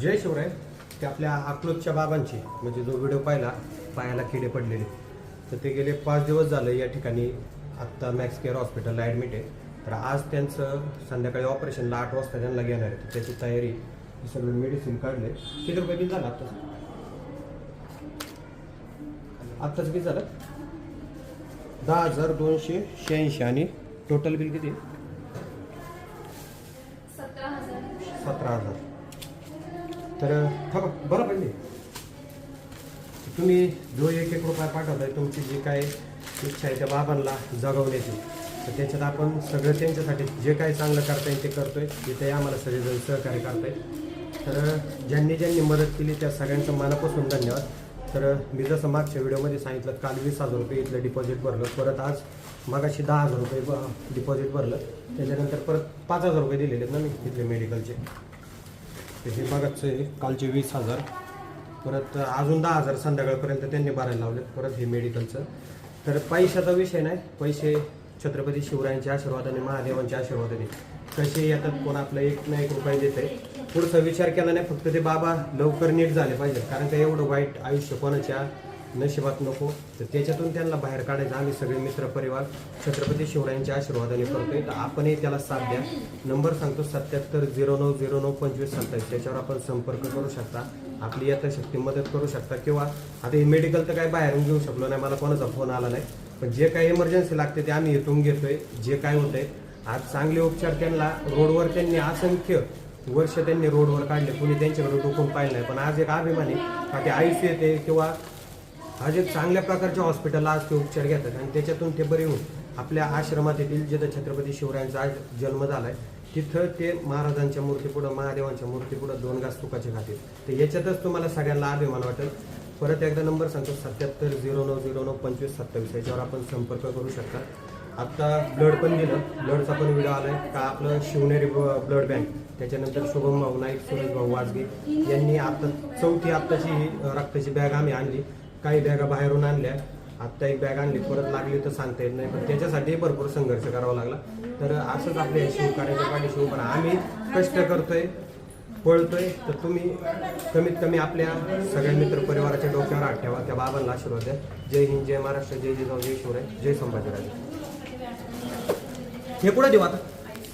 जय शिवराय. ते आपल्या अकलूजच्या बाबांची म्हणजे जो व्हिडिओ पाहिला पायाला किडे पडलेले. तर ते गेले पाच दिवस झाले या ठिकाणी आत्ता मॅक्स केअर हॉस्पिटलला ॲडमिट आहे. तर आज त्यांचं संध्याकाळी ऑपरेशनला आठ वाजता त्यांना घेणार आहे. तर त्याची तयारी हे सगळं मेडिसिन काढले किती रुपये बिल झालं आत्ताच? आत्ताच बिल झालं? दहा हजार दोनशे शहाऐंशी आणि टोटल बिल किती सतरा हजार. तर थांबा बरं पडले. तुम्ही जो एक एक रुपया पाठवताय तुमची जी काय इच्छा आहे त्या बाबांना जगवण्याची तर त्याच्यात आपण सगळं त्यांच्यासाठी जे काही चांगलं करता येईल ते करतोय तिथे आम्हाला सगळेजण सहकार्य करताय तर ज्यांनी ज्यांनी मदत केली त्या सगळ्यांचं मनापासून धन्यवाद. तर मी जसं मागच्या व्हिडिओमध्ये सांगितलं काल वीस हजार रुपये इथलं डिपॉझिट भरलं परत आज मगाशी दहा हजार रुपये डिपॉझिट भरलं. त्याच्यानंतर परत पाच हजार रुपये दिलेले आहेत ना मी इथले मेडिकलचे तर हे बघाचे कालचे वीस हजार. परत अजून दहा हजार संध्याकाळपर्यंत त्यांनी भरायला लावले परत हे मेडिकलचं तर पैशाचा विषय नाही पैसे छत्रपती शिवरायांच्या आशीर्वादाने महादेवांच्या आशीर्वादाने कसे येतात कोण आपलं एक ना एक रुपये देते पुढचा विचार केला नाही फक्त ते बाबा लवकर नीट झाले पाहिजे कारण का एवढं वाईट आयुष्य कोणाच्या नशिबात नको तर त्याच्यातून त्यांना बाहेर काढायचं. आम्ही सगळे मित्र परिवार छत्रपती शिवरायांच्या आशीर्वादाने करतोय. तर आपणही त्याला साथ द्या. नंबर सांगतो सत्याहत्तर झिरो नऊ झिरो नऊ पंचवीस सत्तावीस. त्याच्यावर आपण संपर्क करू शकता. आपली यथाशक्ती मदत करू शकता. किंवा आता हे मेडिकल तर काय बाहेरून घेऊ शकलो नाही. मला कोणाचा फोन आला नाही. पण जे काही इमर्जन्सी लागते ते आम्ही इथून घेतोय. जे काय होतंय आज चांगले उपचार त्यांना रोडवर त्यांनी असंख्य वर्ष त्यांनी रोडवर काढले. कुणी त्यांच्याकडे डोकून पाहिलं नाही. पण आज एक अभिमानी का ते आयुष्य येते किंवा आज एक चांगल्या प्रकारच्या हॉस्पिटलला आज ते उपचार घेतात आणि त्याच्यातून ते बरे होऊन आपल्या आश्रमात येथील जिथं छत्रपती शिवरायांचा आज जन्म झालाय तिथं ते महाराजांच्या मूर्तीपुढं महादेवांच्या मूर्तीपुढं दोन घास तुकाचे खातील तर याच्यातच तुम्हाला सगळ्यांना अभिमान वाटेल परत एकदा नंबर सांगतो सत्याहत्तर झिरो नऊ झिरो नऊ पंचवीस सत्तावीस याच्यावर आपण संपर्क करू शकता. आत्ता ब्लड पण दिलं ब्लडचा पण व्हिडिओ आलाय का आपलं शिवनेरी ब्लड बँक त्याच्यानंतर शुभम भाऊ नाईक सुरेश भाऊ वाजगे यांनी आता चौथी आत्ताची ही रक्ताची बॅग आम्ही आणली. काही बॅगा बाहेरून आणल्या. आत्ता एक बॅग आणली परत लागली तर सांगता येत नाही. पण त्याच्यासाठी भरपूर संघर्ष करावा लागला. तर असंच आपल्या शिवकार्याच्या पाठीशी पण आम्ही कष्ट करतोय पळतोय. तर तुम्ही कमीत कमी आपल्या सगळ्या मित्र परिवाराच्या डोक्यावर आठ ठेवा. त्या बाबांना आशीर्वाद द्या. जय हिंद जय महाराष्ट्र जय जिजाऊ जय शिवराय जय संभाजीराजे. हे पुढे देऊ आता?